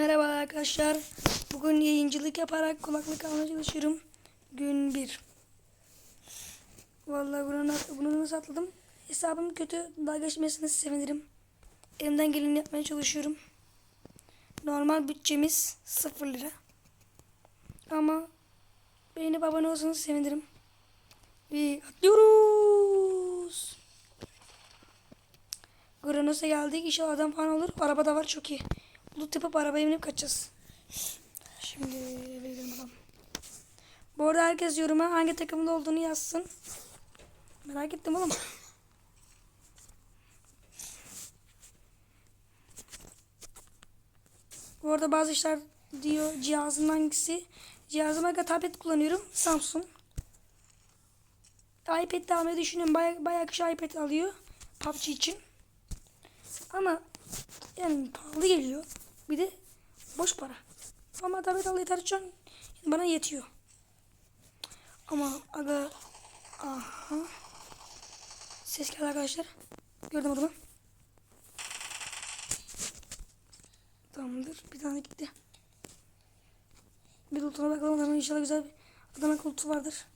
Merhaba arkadaşlar. Bugün yayıncılık yaparak kulaklık almaya çalışıyorum. Gün 1. Vallahi bunu, bunu nasıl atladım? Hesabım kötü. Daha geçmesini sevinirim. Elimden geleni yapmaya çalışıyorum. Normal bütçemiz 0 lira. Ama beğenip abone olsanız sevinirim. Ve atlıyoruz. Granos'a geldik. İnşallah adam falan olur. Araba da var çok iyi. Loot yapıp arabaya binip kaçacağız. Şimdi eve gidelim bakalım. Bu arada herkes yoruma hangi takımda olduğunu yazsın. Merak ettim oğlum. Bu arada bazı işler diyor cihazın hangisi. Cihazıma göre tablet kullanıyorum. Samsung. iPad de almayı düşünüyorum. Bayağı, bayağı kişi iPad alıyor. PUBG için. Ama yani pahalı geliyor. Bir de boş para. Ama tablet al yeter şu an bana yetiyor. Ama aga aha ses geldi arkadaşlar. Gördüm adamı. Tamamdır. Bir tane gitti. Bir lootuna bakalım adamın inşallah güzel bir adamın lootu vardır.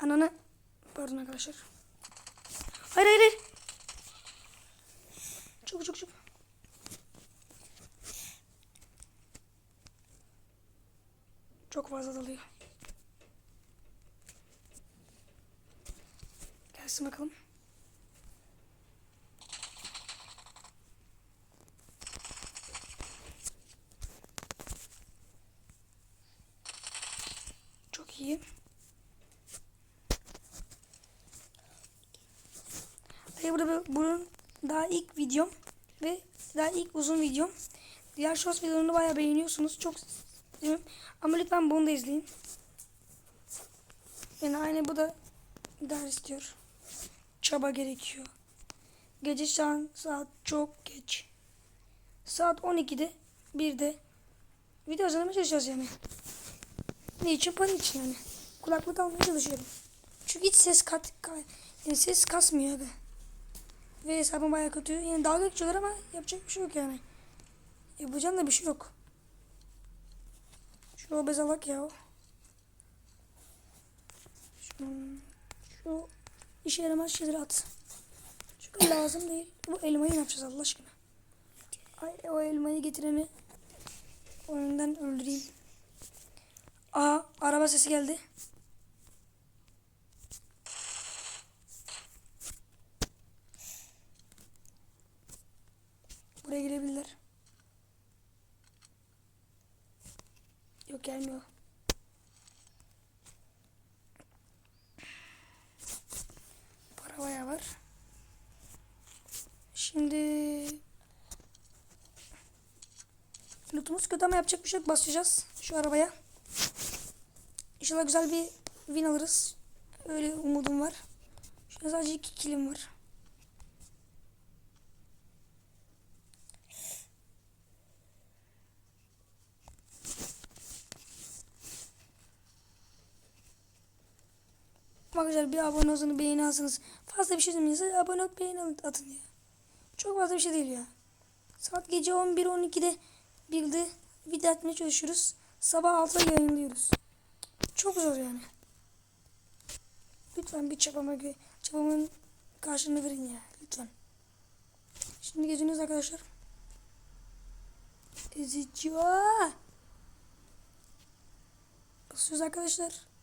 Ananı pardon arkadaşlar. Hayır hayır hayır. Çok çok çok. Çok fazla dalıyor. Gelsin bakalım. Çok iyi. Ve burada bunun daha ilk videom ve daha ilk uzun videom. Diğer shorts videolarını bayağı beğeniyorsunuz. Çok seviyorum. Ama lütfen bunu da izleyin. Yani aynı bu da ders istiyor. Çaba gerekiyor. Gece şu an saat çok geç. Saat 12'de 1'de video hazırlamaya çalışacağız yani. Ne için? Para için yani. Kulaklık almaya çalışıyorum. Çünkü hiç ses kat, yani ses kasmıyor abi. Ve hesabım baya kötü. Yani dalga geçiyorlar ama yapacak bir şey yok yani. Yapacağım da bir şey yok. Şu obez alak ya. Şu, şu işe yaramaz şeyleri at. Çünkü lazım değil. Bu elmayı ne yapacağız Allah aşkına? Ay, o elmayı getireni oyundan öldüreyim. Aha araba sesi geldi. Buraya girebilirler. Yok gelmiyor. Para bayağı var. Şimdi lootumuz kötü ama yapacak bir şey yok. Basacağız şu arabaya. İnşallah güzel bir win alırız. Öyle umudum var. Şu an sadece iki kilim var. Arkadaşlar bir abone olsanız beğeni alsanız fazla bir şey demeyiniz. Abone olup beğeni atın ya. Çok fazla bir şey değil ya. Saat gece 11-12'de bildi video atmaya çalışıyoruz. Sabah 6'da yayınlıyoruz. Çok zor yani. Lütfen bir çabama çabamın karşılığını verin ya. Lütfen. Şimdi geziyoruz arkadaşlar. Ezici. Basıyoruz arkadaşlar.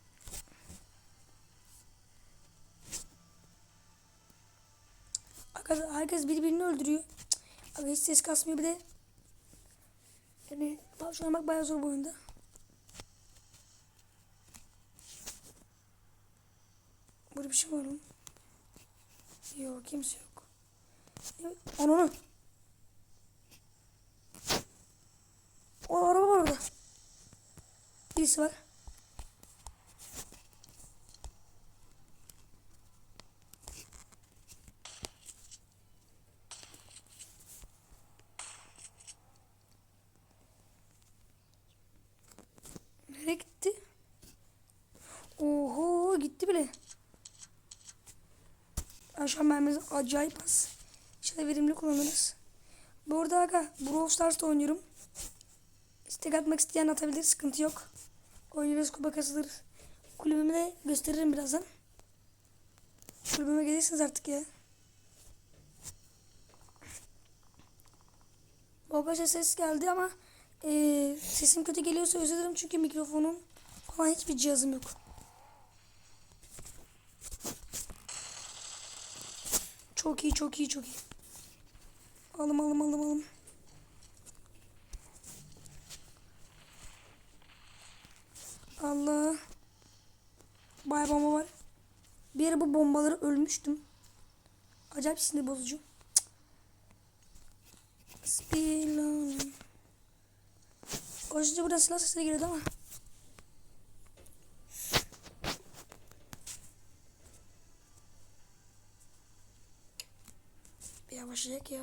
Arkadaşlar herkes birbirini öldürüyor. Abi hiç ses kasmıyor bir de. Yani PUBG oynamak bayağı zor bu oyunda. Burada bir şey var mı? Yok kimse yok. Onu onu. O araba var orada. Birisi var. Nereye gitti? Oho gitti bile. Ben şu an mermimiz acayip az. İnşallah verimli kullanırız. Bu arada aga Brawl Stars'ta oynuyorum. İstek atmak isteyen atabilir. Sıkıntı yok. Oynuyoruz kupa kasılır. Kulübümü de gösteririm birazdan. Kulübüme gelirsiniz artık ya. Arkadaşlar ses geldi ama eee, sesim kötü geliyorsa özür dilerim çünkü mikrofonum falan hiçbir cihazım yok. Çok iyi çok iyi çok iyi. Alım alım alım alım. Allah. Bayağı bomba var. Bir ara bu bombaları ölmüştüm. Acayip sinir bozucu. Spilon. O yüzden burada silah sesleri geliyordu ama. Yavaşlayacak ya.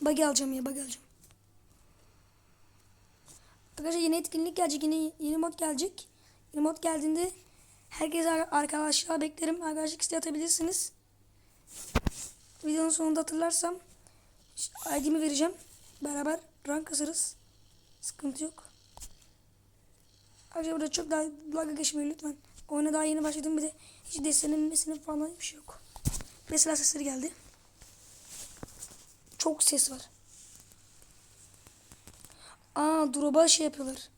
Bug alacağım ya bug alacağım. Arkadaşlar yeni etkinlik gelecek. Yeni, yeni mod gelecek. Yeni mod geldiğinde herkes arkadaşlar beklerim. Arkadaşlık isteği atabilirsiniz. Videonun sonunda hatırlarsam ID'mi vereceğim. Beraber rank kasarız. Sıkıntı yok. Arkadaşlar burada çok daha dalga geçmeyin lütfen. Oyuna daha yeni başladım bir de hiç desenlenmesine falan bir şey yok. Mesela sesleri geldi. Çok ses var. Aa drop'a şey yapıyorlar.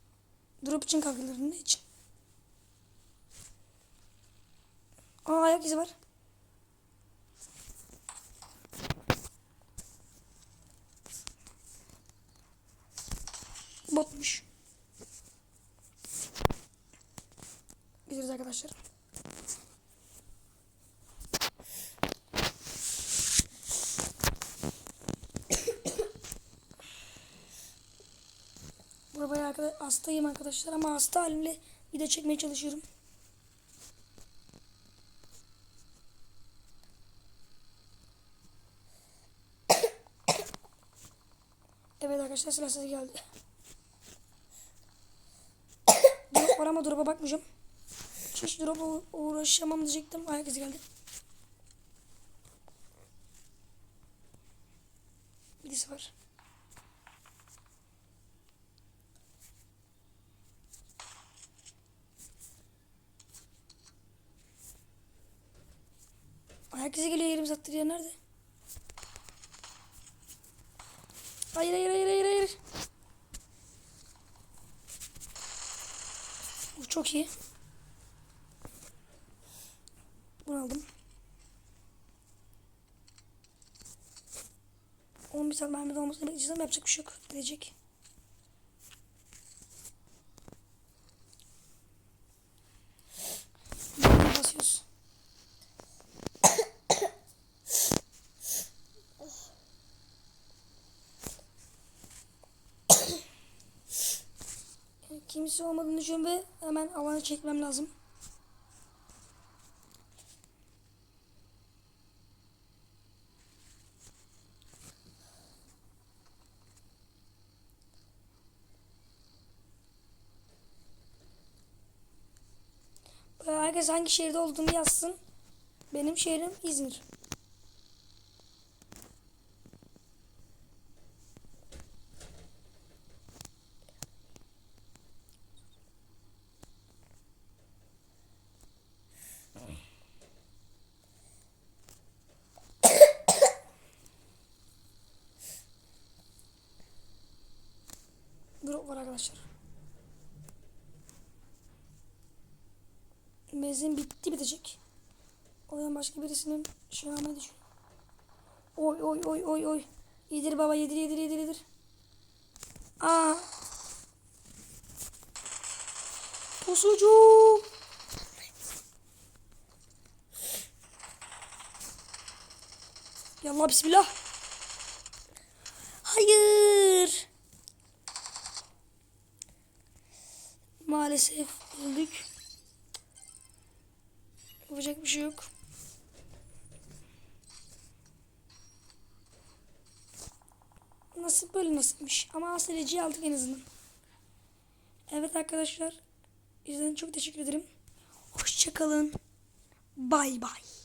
Drop için kalkıyorlar. Ne için? Aa ayak izi var. Botmuş. Gidiyoruz arkadaşlar. Burada bayağı arkadaş, hastayım arkadaşlar ama hasta halimle video çekmeye çalışıyorum. Evet arkadaşlar silah sesi geldi. Drop var ama drop'a bakmayacağım. Hiç drop'a uğraşamam diyecektim. Ayak izi geldi. Birisi var. İzi geliyor yerimiz attı ya nerede? Hayır hayır hayır hayır hayır. Bu çok iyi. Bunu aldım. 11 saat mermide olmasını bekleyeceğiz ama yapacak bir şey yok. Gidecek. Böyle basıyoruz. Kimse olmadığını düşünüyorum ve hemen alanı çekmem lazım. Herkes hangi şehirde olduğunu yazsın. Benim şehrim İzmir. Drop var arkadaşlar. Benzin bitti bitecek. O yüzden başka birisinin almayı düşünüyorum. Oy oy oy oy oy. Yedir baba yedir yedir yedir yedir. Aa. Pusucu. Yallah bismillah. Hayır. Maalesef öldük. Yapacak bir şey yok. Nasip böyle nasipmiş. Ama asileciyi aldık en azından. Evet arkadaşlar. İzlediğiniz çok teşekkür ederim. Hoşçakalın. Bay bay.